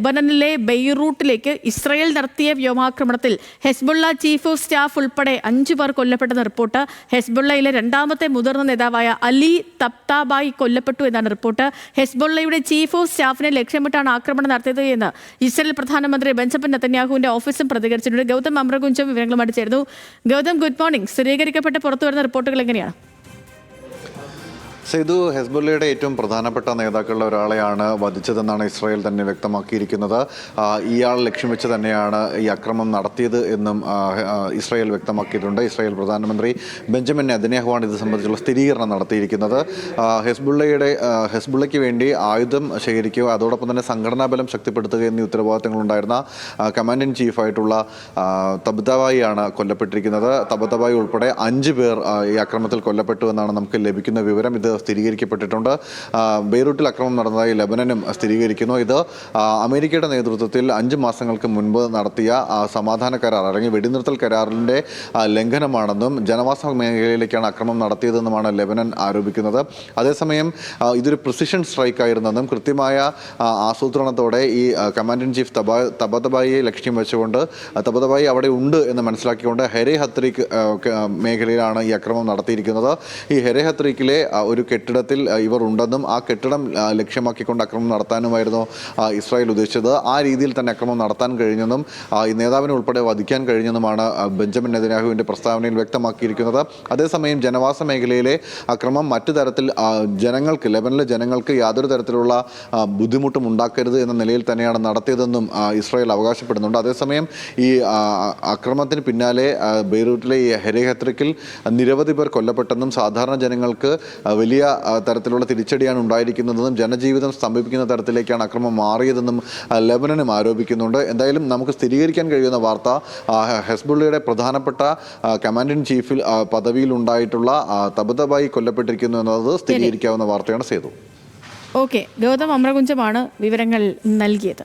ലബനനിലെ ബെയ്റൂട്ടിലേക്ക് Israel നടത്തിയ വ്യോമാക്രമണത്തിൽ Hezbollah chief of staff ഉൾപ്പെടെ അഞ്ചു പേർ കൊല്ലപ്പെട്ടെന്ന റിപ്പോർട്ട് ഹെസ്ബുള്ളയിലെ രണ്ടാമത്തെ മുതിർന്ന നേതാവായ അലി തപ്താബായി കൊല്ലപ്പെട്ടു എന്നാണ് റിപ്പോർട്ട്. ഹെസ്ബുള്ളയുടെ ചീഫ് ഓഫ് സ്റ്റാഫിനെ ലക്ഷ്യമിട്ടാണ് ആക്രമണം നടത്തിയത് എന്ന് ഇസ്രയേൽ പ്രധാനമന്ത്രി ബെഞ്ചമിൻ നത്തന്യാഹുവിന്റെ ഓഫീസും പ്രതികരിച്ചിട്ടുണ്ട്. ഗൗതം അമ്രകുഞ്ചും വിവരങ്ങളുമായിട്ട് ചേർന്നു ഗൗതം ഗുഡ് മോർണിംഗ്. സ്ഥിരീകരിക്കപ്പെട്ട് പുറത്തു വരുന്ന റിപ്പോർട്ടുകൾ എങ്ങനെയാണ്? സെയ്തു ഹെസ്ബുള്ളയുടെ ഏറ്റവും പ്രധാനപ്പെട്ട നേതാക്കളിൽ ഒരാളെയാണ് വധിച്ചതെന്നാണ് ഇസ്രായേൽ തന്നെ വ്യക്തമാക്കിയിരിക്കുന്നത്. ഇയാൾ ലക്ഷ്യം വെച്ച് തന്നെയാണ് ഈ അക്രമം നടത്തിയത് എന്നും ഇസ്രായേൽ വ്യക്തമാക്കിയിട്ടുണ്ട്. ഇസ്രായേൽ പ്രധാനമന്ത്രി ബെഞ്ചമിൻ നെതന്യാഹുവാണ് ഇത് സംബന്ധിച്ചുള്ള സ്ഥിരീകരണം നടത്തിയിരിക്കുന്നത്. ഹെസ്ബുള്ളയുടെ ഹെസ്ബുള്ളയ്ക്ക് വേണ്ടി ആയുധം ശേഖരിക്കുക അതോടൊപ്പം തന്നെ സംഘടനാ ബലം ശക്തിപ്പെടുത്തുക എന്നീ ഉത്തരവാദിത്തങ്ങളുണ്ടായിരുന്ന കമാൻഡ് ഇൻ ചീഫായിട്ടുള്ള ആ, തബ്തബായിയാണ് കൊല്ലപ്പെട്ടിരിക്കുന്നത്. തബത്തബായി ഉൾപ്പെടെ അഞ്ച് പേർ ഈ അക്രമത്തിൽ കൊല്ലപ്പെട്ടു എന്നാണ് നമുക്ക് ലഭിക്കുന്ന വിവരം. ഇത് സ്ഥിരീകരിക്കപ്പെട്ടിട്ടുണ്ട്. ബെയ്റൂട്ടിൽ അക്രമം നടന്നതായി ലബനനും സ്ഥിരീകരിക്കുന്നു. ഇത് അമേരിക്കയുടെ നേതൃത്വത്തിൽ അഞ്ച് മാസങ്ങൾക്ക് മുൻപ് നടത്തിയ സമാധാന കരാർ അല്ലെങ്കിൽ വെടിനിർത്തൽ കരാറിന്റെ ലംഘനമാണെന്നും ജനവാസ മേഖലയിലേക്കാണ് അക്രമം നടത്തിയതെന്നുമാണ് ലെബനൻ ആരോപിക്കുന്നത്. അതേസമയം ഇതൊരു പ്രിസിഷൻ സ്ട്രൈക്ക് ആയിരുന്നെന്നും കൃത്യമായ ആസൂത്രണത്തോടെ ഈ കമാൻഡ് ഇൻ ചീഫ് തബാ തബതബായിയെ ലക്ഷ്യം വെച്ചുകൊണ്ട് തബതബായി അവിടെ ഉണ്ട് എന്ന് മനസ്സിലാക്കിക്കൊണ്ട് ഹെരെ ഹത്രിക് മേഖലയിലാണ് ഈ അക്രമം നടത്തിയിരിക്കുന്നത്. ഈ ഹെരെ ഹത്രിക്കിലെ ഒരു കെട്ടിടത്തിൽ ഇവർ ഉണ്ടെന്നും ആ കെട്ടിടം ലക്ഷ്യമാക്കിക്കൊണ്ട് അക്രമം നടത്താനുമായിരുന്നു ഇസ്രായേൽ ഉദ്ദേശിച്ചത്. ആ രീതിയിൽ തന്നെ അക്രമം നടത്താൻ കഴിഞ്ഞെന്നും ഈ നേതാവിനെ ഉൾപ്പെടെ വധിക്കാൻ കഴിഞ്ഞെന്നുമാണ് ബെഞ്ചമിൻ നെതന്യാഹുവിന്റെ പ്രസ്താവനയിൽ വ്യക്തമാക്കിയിരിക്കുന്നത്. അതേസമയം ജനവാസ മേഖലയിലെ അക്രമം മറ്റു തരത്തിൽ ജനങ്ങൾക്ക് ലെബനിലെ ജനങ്ങൾക്ക് യാതൊരു തരത്തിലുള്ള ബുദ്ധിമുട്ടും ഉണ്ടാക്കരുത് എന്ന നിലയിൽ തന്നെയാണ് നടത്തിയതെന്നും ഇസ്രായേൽ അവകാശപ്പെടുന്നുണ്ട്. അതേസമയം ഈ അക്രമത്തിന് പിന്നാലെ ബെയ്റൂട്ടിലെ ഈ ഹെരേഹത്രിക്കിൽ നിരവധി പേർ കൊല്ലപ്പെട്ടെന്നും സാധാരണ ജനങ്ങൾക്ക് ആ, വലിയ തരത്തിലുള്ള തിരിച്ചടിയാണ് ഉണ്ടായിരിക്കുന്നതെന്നും ജനജീവിതം സ്തംഭിപ്പിക്കുന്ന തരത്തിലേക്കാണ് അക്രമം മാറിയതെന്നും ലബനനും ആരോപിക്കുന്നുണ്ട്. എന്തായാലും നമുക്ക് സ്ഥിരീകരിക്കാൻ കഴിയുന്ന വാർത്ത ഹെസ്ബുള്ളയുടെ പ്രധാനപ്പെട്ട കമാൻഡ് ഇൻ ചീഫിൽ പദവിയിൽ ഉണ്ടായിട്ടുള്ള തബതബായി കൊല്ലപ്പെട്ടിരിക്കുന്നു എന്നത് സ്ഥിരീകരിക്കാവുന്ന വാർത്തയാണ് സേതു. ഓക്കെ. ഗൗതം അമ്രകുഞ്ചമാണ് വിവരങ്ങൾ നൽകിയത്.